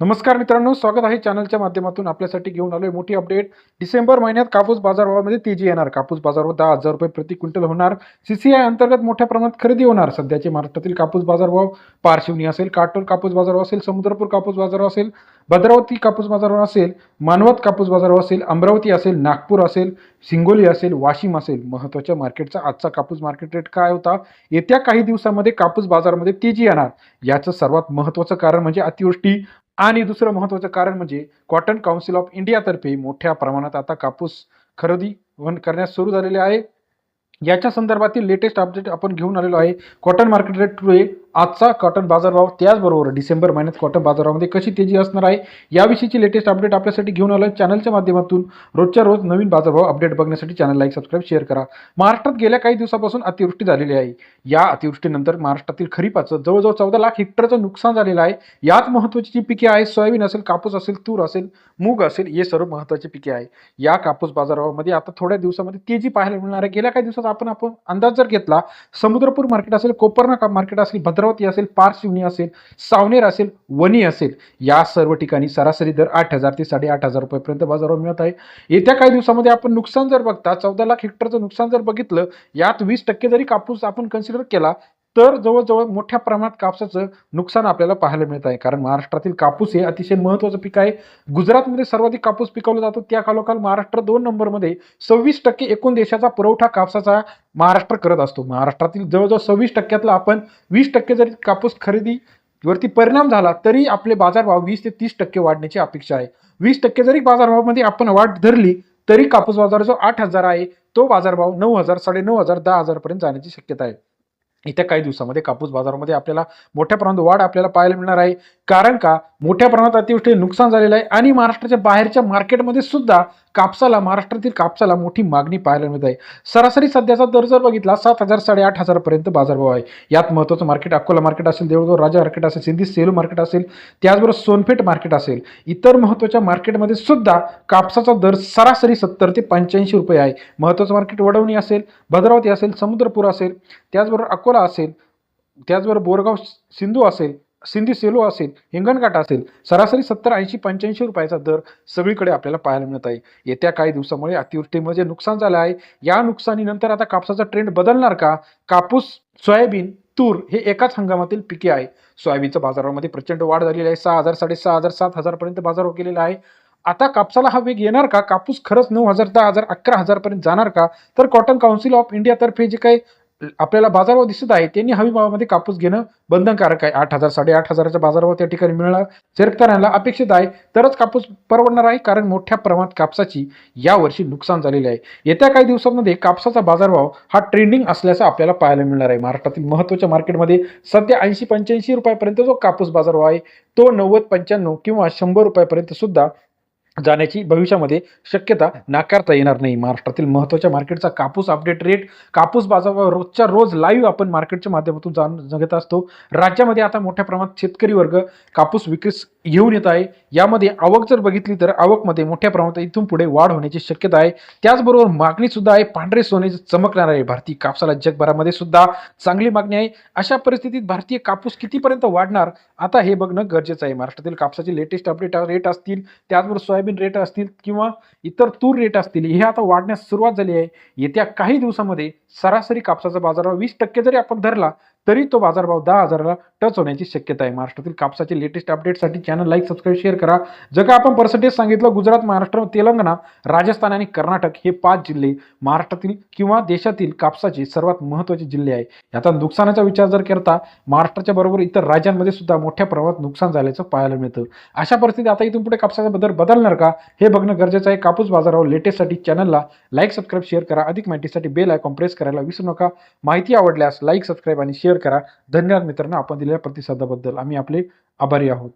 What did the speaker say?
नमस्कार मित्रांनो स्वागत आहे चॅनलच्या माध्यमातून. आपल्यासाठी घेऊन आलोय मोठी अपडेट. डिसेंबर महिन्यात कापूस बाजारभावामध्ये तेजी येणार. कापूस बाजारभाव दहा हजार रुपये प्रति क्विंटल होणार. सीसीआय अंतर्गत मोठ्या प्रमाणात खरेदी होणार. सध्याचे महाराष्ट्रातील कापूस बाजारभाव पारशिवनी असेल काटोल कापूस बाजारभाव असेल समुद्रपूर कापूस बाजारभाव असेल भद्रावती कापूस बाजारभाव असेल मानवत कापूस बाजारभाव असेल अमरावती असेल नागपूर असेल सिंगोली असेल वाशिम असेल. महत्त्वाच्या मार्केटचा आजचा कापूस मार्केट रेट काय होता? येत्या काही दिवसामध्ये कापूस बाजारामध्ये तेजी येणार. याचं सर्वात महत्त्वाचं कारण म्हणजे अतिवृष्टी. आणि दुसरं महत्त्वाचं कारण म्हणजे कॉटन काउन्सिल ऑफ इंडियातर्फे मोठ्या प्रमाणात आता कापूस खरेदी वन करण्यास सुरू झालेले आहे. याच्या संदर्भातील लेटेस्ट अपडेट आपण घेऊन आलेलो आहे. कॉटन मार्केट रेट टुडे आजचा कॉटन बाजारभाव त्याचबरोबर डिसेंबर महिन्यात कॉटन बाजारामध्ये कशी तेजी असणार आहे याविषयीची लेटेस्ट अपडेट आपल्यासाठी घेऊन आलो चॅनलच्या माध्यमातून. रोजच्या रोज नवीन बाजारभाव अपडेट बघण्यासाठी चॅनल लाईक सबस्क्राईब शेअर करा. महाराष्ट्रात गेल्या काही दिवसापासून अतिवृष्टी झालेली आहे. या अतिवृष्टीनंतर महाराष्ट्रातील खरीपाचं जवळजवळ चौदा लाख हेक्टरचं नुकसान झालेलं आहे. यात महत्त्वाची जी पिके आहेत सोयाबीन असेल कापूस असेल तूर असेल मूग असेल हे सर्व महत्त्वाची पिके आहे या कापूस बाजारामध्ये आता थोड्या दिवसामध्ये तेजी पाहायला मिळणार आहे. गेल्या काही दिवसात आपण आपण अंदाज जर घेतला समुद्रपूर मार्केट असेल कोपरना मार्केट असेल भद्रावती असेल पारशिवनी असेल सावनेर असेल वणी असेल या सर्व ठिकाणी सरासरी दर आठ हजार ते साडेआठ हजार रुपयेपर्यंत बाजारावर मिळत आहे. येत्या काही दिवसामध्ये आपण नुकसान जर बघता चौदा लाख हेक्टरचं नुकसान जर बघितलं यात वीस टक्के जरी कापूस आपण कन्सिडर केला तर जवळजवळ मोठ्या प्रमाणात कापसाचं नुकसान आपल्याला पाहायला मिळत आहे. कारण महाराष्ट्रातील कापूस हे अतिशय महत्त्वाचं पीक आहे. गुजरातमध्ये सर्वाधिक कापूस पिकवला जातो. त्या खालोखाल महाराष्ट्र दोन नंबरमध्ये सव्वीस टक्के एकूण देशाचा पुरवठा कापसाचा महाराष्ट्र करत असतो. महाराष्ट्रातील जवळजवळ सव्वीस टक्क्यातला आपण वीस टक्के जरी कापूस खरेदी वरती परिणाम झाला तरी आपले बाजारभाव वीस ते तीस टक्के वाढण्याची अपेक्षा आहे. वीस टक्के जरी बाजारभावामध्ये आपण वाढ धरली तरी कापूस बाजार जो आठ हजार आहे. तो बाजारभाव नऊ हजार साडे नऊ हजार दहा हजारपर्यंत जाण्याची शक्यता आहे. येत्या काही दिवसामध्ये कापूस बाजारामध्ये आपल्याला मोठ्या प्रमाणात वाढ आपल्याला पाहायला मिळणार आहे. कारण का? मोठ्या प्रमाणात अतिवृष्टी नुकसान झालेलं आहे आणि महाराष्ट्राच्या बाहेरच्या मार्केटमध्ये सुद्धा कापसाला महाराष्ट्रातील कापसाला मोठी मागणी पाहायला मिळत आहे. सरासरी सध्याचा दर जर बघितला सात हजार साडेआठ हजारपर्यंत बाजारभाव आहे. यात महत्त्वाचं मार्केट अकोला मार्केट असेल देऊळगाव राजा मार्केट असेल सिंधी सेलू मार्केट असेल त्याचबरोबर सोनपेठ मार्केट असेल. इतर महत्त्वाच्या मार्केटमध्ये सुद्धा कापसाचा दर सरासरी सत्तर ते पंच्याऐंशी रुपये आहे. महत्त्वाचं मार्केट वडवणी असेल भद्रावती असेल समुद्रपूर असेल त्याचबरोबर अकोला असेल त्याचबरोबर बोरगाव सिंधू असेल सिंधी सेलो असेल हिंगणघाट असेल सरासरी सत्तर ऐंशी पंच्याऐंशी रुपयाचा दर सगळीकडे आपल्याला पाहायला मिळत आहे. येत्या काही दिवसामुळे अतिवृष्टीमुळे जे म्हणजे नुकसान झालं आहे. या नुकसानीनंतर आता कापसाचा ट्रेंड बदलणार का? कापूस सोयाबीन तूर हे एकाच हंगामातील पिके आहे. सोयाबीनच्या बाजारामध्ये प्रचंड वाढ झालेली आहे. सहा हजार साडेसहा हजार सात हजारपर्यंत बाजार गेलेला आहे. आता कापसाला हा वेग येणार का? कापूस खरंच नऊ हजार दहा हजार अकरा हजारपर्यंत जाणार का? तर कॉटन काउन्सिल ऑफ इंडियातर्फे जे काही आपल्याला बाजारभाव दिसत आहे त्यांनी हमी भावामध्ये कापूस घेणं बंधनकारक आहे. आठ हजार साडेआठ हजाराचा बाजारभाव त्या ठिकाणी मिळणार. शेतकऱ्यांना अपेक्षित आहे तरच कापूस परवडणार आहे कारण मोठ्या प्रमाणात कापसाची यावर्षी नुकसान झालेले आहे. येत्या काही दिवसांमध्ये कापसाचा बाजारभाव हा ट्रेंडिंग असल्याचं आपल्याला पाहायला मिळणार आहे. महाराष्ट्रातील महत्त्वाच्या मार्केटमध्ये सध्या ऐंशी पंच्याऐंशी रुपयापर्यंत जो कापूस बाजारभाव आहे तो नव्वद पंच्याण्णव किंवा शंभर रुपयापर्यंत सुद्धा जाण्याची भविष्यामध्ये शक्यता नाकारता येणार नाही. महाराष्ट्रातील महत्त्वाच्या मार्केटचा कापूस अपडेट रेट कापूस बाजार रोजच्या रोज लाईव्ह आपण मार्केटच्या माध्यमातून जाण जगत असतो. राज्यामध्ये आता मोठ्या प्रमाणात शेतकरी वर्ग कापूस विक्रीस घेऊन येत आहे. यामध्ये आवक जर बघितली तर आवकमध्ये मोठ्या प्रमाणात इथून पुढे वाढ होण्याची शक्यता आहे. त्याचबरोबर मागणी सुद्धा आहे. पांढरे सोने चमकणार आहे. भारतीय कापसाला जगभरामध्ये सुद्धा चांगली मागणी आहे. अशा परिस्थितीत भारतीय कापूस कितीपर्यंत वाढणार? आता हे बघणं गरजेचं आहे. महाराष्ट्रातील कापसाचे लेटेस्ट अपडेट रेट असतील त्याचबरोबर सोयाबीन रेट असतील किंवा इतर तूर रेट असतील हे आता वाढण्यास सुरुवात झाली आहे. येत्या काही दिवसामध्ये सरासरी कापसाचा बाजारावर वीस टक्के जरी आपण धरला तरी तो बाजारभाव दहा हजाराला टच होण्याची शक्यता आहे. महाराष्ट्रातील कापसाचे लेटेस्ट अपडेटसाठी चॅनल लाईक सबस्क्राईब शेअर करा. जर आपण पर्सेंटेज सांगितलं गुजरात महाराष्ट्र तेलंगणा राजस्थान आणि कर्नाटक हे पाच जिल्हे महाराष्ट्रातील किंवा देशातील कापसाचे सर्वात महत्त्वाचे जिल्हे आहे. आता नुकसानाचा विचार जर करता महाराष्ट्राच्या बरोबर इतर राज्यांमध्ये सुद्धा मोठ्या प्रमाणात नुकसान झाल्याचं पाहायला मिळतं. अशा परिस्थितीत आता इथून पुढे कापसाचा बदल बदलणार का? हे बघणं गरजेचं आहे. कापूस बाजारावर लेटेस्टसाठी चॅनलला लाईक सबस्क्राईब शेअर करा. अधिक माहितीसाठी बेल आयकॉन प्रेस करायला विसरू नका. माहिती आवडल्यास लाईक सबस्क्राईब आणि शेअर शेअर करा. धन्यवाद मित्रांनो आपण दिलेल्या प्रतिसादाबद्दल. आम्ही आपले आभारी आहोत.